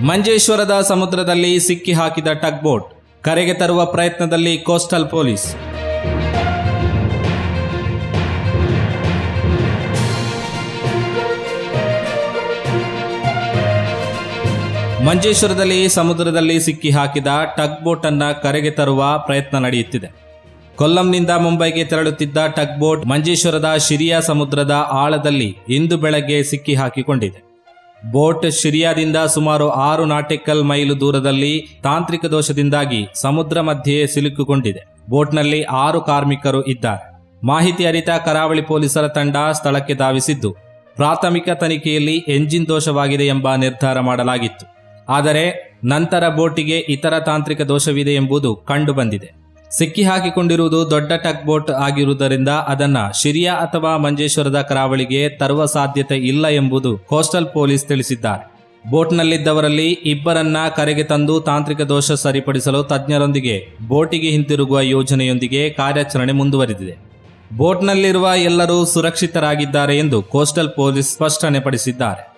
ಮಂಜೇಶ್ವರದ ಸಮುದ್ರದಲ್ಲಿ ಸಿಕ್ಕಿ ಹಾಕಿದ ಟಗ್ ಬೋಟ್ ಕರೆಗೆ ತರುವ ಪ್ರಯತ್ನದಲ್ಲಿ ಕೋಸ್ಟಲ್ ಪೊಲೀಸ್. ಮಂಜೇಶ್ವರದಲ್ಲಿ ಸಮುದ್ರದಲ್ಲಿ ಸಿಕ್ಕಿ ಹಾಕಿದ ಟಗ್ ಬೋಟ್ ಅನ್ನ ಕರೆಗೆ ತರುವ ಪ್ರಯತ್ನ ನಡೆಯುತ್ತಿದೆ. ಕೊಲ್ಲಂನಿಂದ ಮುಂಬೈಗೆ ತೆರಳುತ್ತಿದ್ದ ಟಗ್ ಬೋಟ್ ಮಂಜೇಶ್ವರದ ಶಿರಿಯಾ ಸಮುದ್ರದ ಆಳದಲ್ಲಿ ಇಂದು ಬೆಳಗ್ಗೆ ಸಿಕ್ಕಿ ಹಾಕಿಕೊಂಡಿದೆ. ಬೋಟ್ ಶಿರಿಯಾದಿಂದ ಸುಮಾರು ಆರು ನಾಟಿಕಲ್ ಮೈಲು ದೂರದಲ್ಲಿ ತಾಂತ್ರಿಕ ದೋಷದಿಂದಾಗಿ ಸಮುದ್ರ ಮಧ್ಯೆಯೇ ಸಿಲುಕಿಕೊಂಡಿದೆ. ಬೋಟ್ನಲ್ಲಿ ಆರು ಕಾರ್ಮಿಕರು ಇದ್ದಾರೆ. ಮಾಹಿತಿ ಅರಿತ ಕರಾವಳಿ ಪೊಲೀಸರ ತಂಡ ಸ್ಥಳಕ್ಕೆ ಧಾವಿಸಿದ್ದು, ಪ್ರಾಥಮಿಕ ತನಿಖೆಯಲ್ಲಿ ಎಂಜಿನ್ ದೋಷವಾಗಿದೆ ಎಂಬ ನಿರ್ಧಾರ ಮಾಡಲಾಗಿತ್ತು. ಆದರೆ ನಂತರ ಬೋಟಿಗೆ ಇತರ ತಾಂತ್ರಿಕ ದೋಷವಿದೆ ಎಂಬುದು ಕಂಡುಬಂದಿದೆ. ಸಿಕ್ಕಿ ಹಾಕಿಕೊಂಡಿರುವುದು ದೊಡ್ಡ ಟಕ್ ಬೋಟ್ ಆಗಿರುವುದರಿಂದ ಅದನ್ನ ಶಿರಿಯಾ ಅಥವಾ ಮಂಜೇಶ್ವರದ ಕರಾವಳಿಗೆ ತರುವ ಸಾಧ್ಯತೆ ಇಲ್ಲ ಎಂಬುದು ಕೋಸ್ಟಲ್ ಪೊಲೀಸ್ ತಿಳಿಸಿದ್ದಾರೆ. ಬೋಟ್ನಲ್ಲಿದ್ದವರಲ್ಲಿ ಇಬ್ಬರನ್ನ ಕರೆಗೆ ತಂದು ತಾಂತ್ರಿಕ ದೋಷ ಸರಿಪಡಿಸಲು ತಜ್ಞರೊಂದಿಗೆ ಬೋಟಿಗೆ ಹಿಂತಿರುಗುವ ಯೋಜನೆಯೊಂದಿಗೆ ಕಾರ್ಯಾಚರಣೆ ಮುಂದುವರೆದಿದೆ. ಬೋಟ್ನಲ್ಲಿರುವ ಎಲ್ಲರೂ ಸುರಕ್ಷಿತರಾಗಿದ್ದಾರೆ ಎಂದು ಕೋಸ್ಟಲ್ ಪೊಲೀಸ್ ಸ್ಪಷ್ಟನೆ ಪಡಿಸಿದ್ದಾರೆ.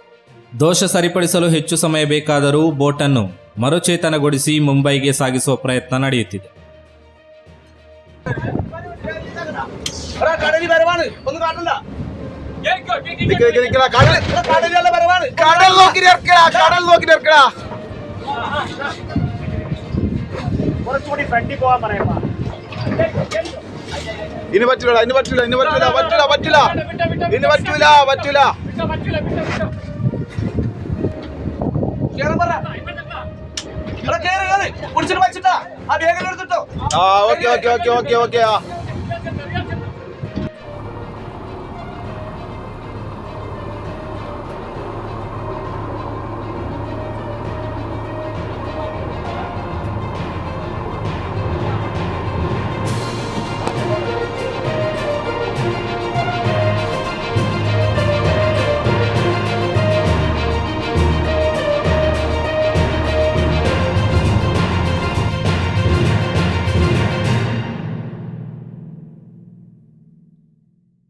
ದೋಷ ಸರಿಪಡಿಸಲು ಹೆಚ್ಚು ಸಮಯ ಬೇಕಾದರೂ ಬೋಟನ್ನು ಮರುಚೇತನಗೊಳಿಸಿ ಮುಂಬೈಗೆ ಸಾಗಿಸುವ ಪ್ರಯತ್ನ ನಡೆಯುತ್ತಿದೆ. എടാ, കടലിൽ വരവാണ്. ഒന്ന് കാട്ടണ്ട കടൽ. നോക്കി കടൽ നോക്കി കുറച്ചുകൂടി ഫ്രണ്ടിൽ പോവാൻ പറയാ ഇനി പറ്റൂല ഇനി പറ്റൂല ഇനി പറ്റൂല പറ്റൂല പറ്റൂല. ഇനി പറ്റൂല പറ്റൂല. പറ. ആ okay okay okay okay okay ആ.